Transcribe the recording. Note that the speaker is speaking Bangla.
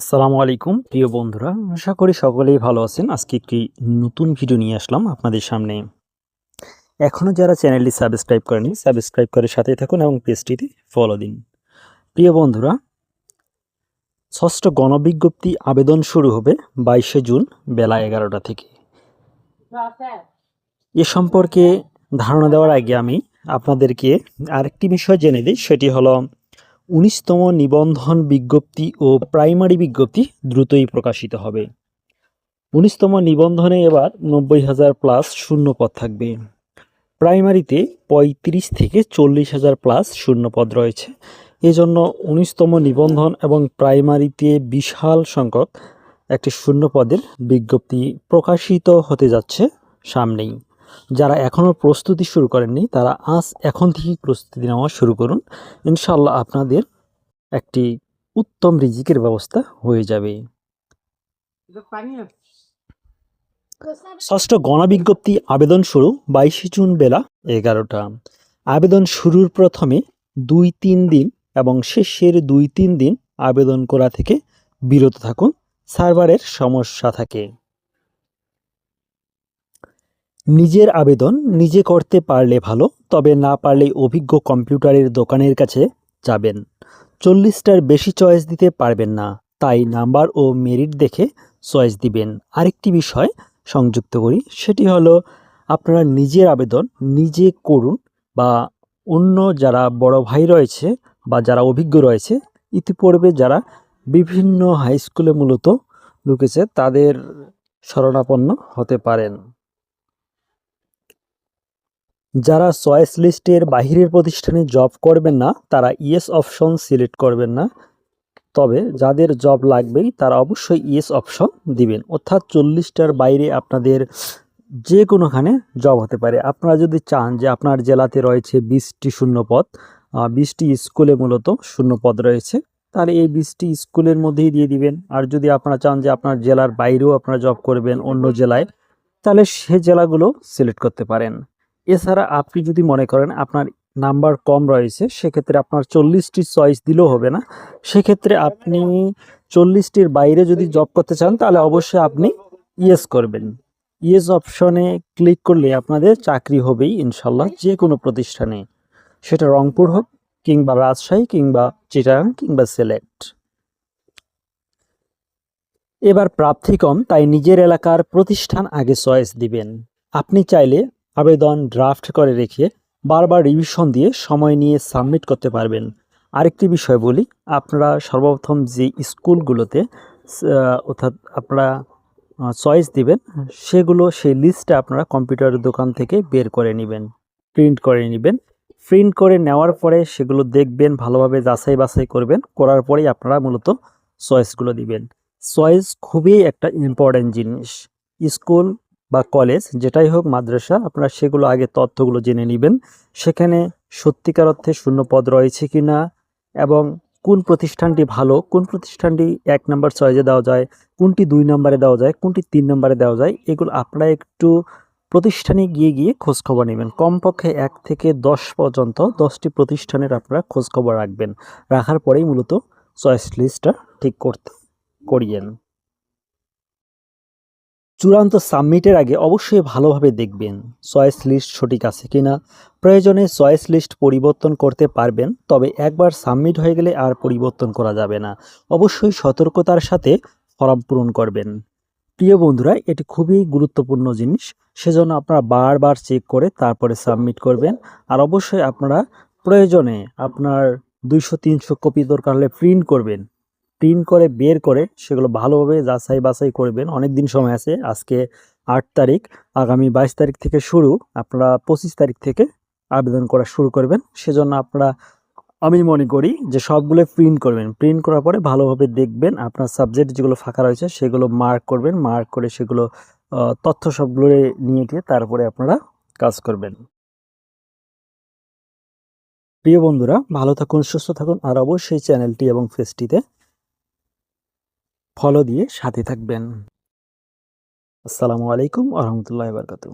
আসসালামু আলাইকুম, প্রিয় বন্ধুরা। আশা করি সকলেই ভালো আছেন। আজকে একটি নতুন ভিডিও নিয়ে আসলাম আপনাদের সামনে। এখনও যারা চ্যানেলটি সাবস্ক্রাইব করেনি সাবস্ক্রাইব করে সাথে থাকুন এবং পেজটিতে ফলো দিন। প্রিয় বন্ধুরা, ষষ্ঠ গণবিজ্ঞপ্তি আবেদন শুরু হবে বাইশে জুন বেলা এগারোটা থেকে। এ সম্পর্কে ধারণা দেওয়ার আগে আমি আপনাদেরকে আরেকটি বিষয় জেনে দিই। সেটি হলো উনিশতম নিবন্ধন বিজ্ঞপ্তি ও প্রাইমারি বিজ্ঞপ্তি দ্রুতই প্রকাশিত হবে। উনিশতম নিবন্ধনে এবার নব্বই হাজার প্লাস শূন্য পদ থাকবে। প্রাইমারিতে পঁয়ত্রিশ থেকে চল্লিশ হাজার প্লাস শূন্য পদ রয়েছে। এজন্য উনিশতম নিবন্ধন এবং প্রাইমারিতে বিশাল সংখ্যক একটি শূন্য পদের বিজ্ঞপ্তি প্রকাশিত হতে যাচ্ছে সামনেই। যারা এখনও প্রস্তুতি শুরু করেননি, তারা আজ এখন থেকেই প্রস্তুতি নেওয়া শুরু করুন। ইনশাল্লাহ আপনাদের একটি উত্তম রিজিকের ব্যবস্থা হয়ে যাবে। ষষ্ঠ গণবিজ্ঞপ্তি আবেদন শুরু, বাইশে জুন বেলা এগারোটা। আবেদন শুরুর প্রথমে দুই তিন দিন এবং শেষের দুই তিন দিন আবেদন করা থেকে বিরত থাকুন। সার্ভারের সমস্যা থাকে। নিজের আবেদন নিজে করতে পারলে ভালো, তবে না পারলে অভিজ্ঞ কম্পিউটারের দোকানের কাছে যাবেন। চল্লিশটার বেশি চয়েস দিতে পারবেন না, তাই নাম্বার ও মেরিট দেখে চয়েস দিবেন। আরেকটি বিষয় সংযুক্ত করি, সেটি হলো আপনারা নিজের আবেদন নিজে করুন বা অন্য যারা বড় ভাই রয়েছে বা যারা অভিজ্ঞ রয়েছে, ইতিপূর্বে যারা বিভিন্ন হাই স্কুলে মূলত ঢুকেছে, তাদের শরণাপন্ন হতে পারেন। যারা চয়েস লিস্টের বাহিরের প্রতিষ্ঠানে জব করবেন না, তারা ইয়েস অপশন সিলেক্ট করবেন না। তবে যাদের জব লাগবেই, তারা অবশ্যই ইয়েস অপশন দিবেন। অর্থাৎ চল্লিশটার বাইরে আপনাদের যে কোনোখানে জব হতে পারে। আপনারা যদি চান যে আপনার জেলাতে রয়েছে বিশটি শূন্যপদ বিশটি স্কুলে মূলত শূন্যপদ রয়েছে, তাহলে এই বিশটি স্কুলের মধ্যেই দিয়ে দিবেন। আর যদি আপনারা চান যে আপনার জেলার বাইরেও আপনারা জব করবেন অন্য জেলায়, তাহলে সে জেলাগুলো সিলেক্ট করতে পারেন। এছাড়া আপনি যদি মনে করেন আপনার নাম্বার কম রয়েছে, সেক্ষেত্রে আপনার চল্লিশটি চয়েস দিলেও হবে না। সেক্ষেত্রে আপনি চল্লিশটির বাইরে যদি জব করতে চান, তাহলে অবশ্যই আপনি ইয়েস করবেন। ইয়েস অপশনে ক্লিক করলে আপনাদের চাকরি হবেই ইনশাল্লাহ যে কোনো প্রতিষ্ঠানে। সেটা রংপুর হোক, কিংবা রাজশাহী, কিংবা চিটাগাং, কিংবা সিলেক্ট এবার প্রার্থী কম তাই নিজের এলাকার প্রতিষ্ঠান আগে চয়েস দিবেন। আপনি চাইলে আবেদন ড্রাফট করে রেখে বারবার রিভিশন দিয়ে সময় নিয়ে সাবমিট করতে পারবেন। আরেকটি বিষয় বলি, আপনারা সর্বপ্রথম যে স্কুলগুলোতে অর্থাৎ আপনারা চয়েস দিবেন, সেগুলো সেই লিস্টটা আপনারা কম্পিউটারের দোকান থেকে বের করে নেবেন প্রিন্ট করে নেবেন। প্রিন্ট করে নেওয়ার পরে সেগুলো দেখবেন, ভালোভাবে যাচাই বাছাই করবেন, করার পরেই আপনারা মূলত চয়েসগুলো দিবেন। চয়েস খুবই একটা ইম্পর্ট্যান্ট জিনিস। স্কুল বা কলেজ, যেটাই হোক মাদ্রাসা, আপনারা সেগুলো আগে তথ্যগুলো জেনে নেবেন। সেখানে সত্যিকার অর্থে শূন্য পদ রয়েছে কি না এবং কোন প্রতিষ্ঠানটি ভালো, কোন প্রতিষ্ঠানটি এক নম্বর চয়েজে দেওয়া যায়, কোনটি দুই নম্বরে দেওয়া যায়, কোনটি তিন নম্বরে দেওয়া যায়, এগুলো আপনারা একটু প্রতিষ্ঠানে গিয়ে গিয়ে খোঁজখবর নেবেন। কমপক্ষে এক থেকে দশ পর্যন্ত দশটি প্রতিষ্ঠানের আপনারা খোঁজখবর রাখবেন। রাখার পরেই মূলত চয়েস লিস্টটা ঠিক করতে, করিয়েন। চূড়ান্ত সাবমিটের আগে অবশ্যই ভালোভাবে দেখবেন চয়েস লিস্ট সঠিক আছে কিনা। প্রয়োজনে চয়েস লিস্ট পরিবর্তন করতে পারবেন, তবে একবার সাবমিট হয়ে গেলে আর পরিবর্তন করা যাবে না। অবশ্যই সতর্কতার সাথে ফর্ম পূরণ করবেন। প্রিয় বন্ধুরা, এটি খুবই গুরুত্বপূর্ণ জিনিস, সেজন্য আপনারা বারবার চেক করে তারপরে সাবমিট করবেন। আর অবশ্যই আপনারা প্রয়োজনে আপনার দুইশো তিনশো কপি দরকার হলে প্রিন্ট করবেন। প্রিন্ট করে বের করে সেগুলো ভালোভাবে যাচাই বাছাই করবেন। অনেক দিন সময় আছে, আজকে আট তারিখ, আগামী বাইশ তারিখ থেকে শুরু, আপনারা পঁচিশ তারিখ থেকে আবেদন করা শুরু করবেন। সেজন্য আপনারা, আমি মনে করি যে সবগুলো প্রিন্ট করবেন। প্রিন্ট করার পরে ভালোভাবে দেখবেন আপনার সাবজেক্ট যেগুলো ফাঁকা রয়েছে সেগুলো মার্ক করবেন মার্ক করে সেগুলো তথ্য সবগুলো নিয়ে গিয়ে তারপরে আপনারা কাজ করবেন। প্রিয় বন্ধুরা, ভালো থাকুন, সুস্থ থাকুন, আর অবশ্যই চ্যানেলটি এবং ফেসটিতে ফলো দিয়ে সাথে থাকবেন। আসসালামু আলাইকুম আহমতুল্লাহ বারকাতু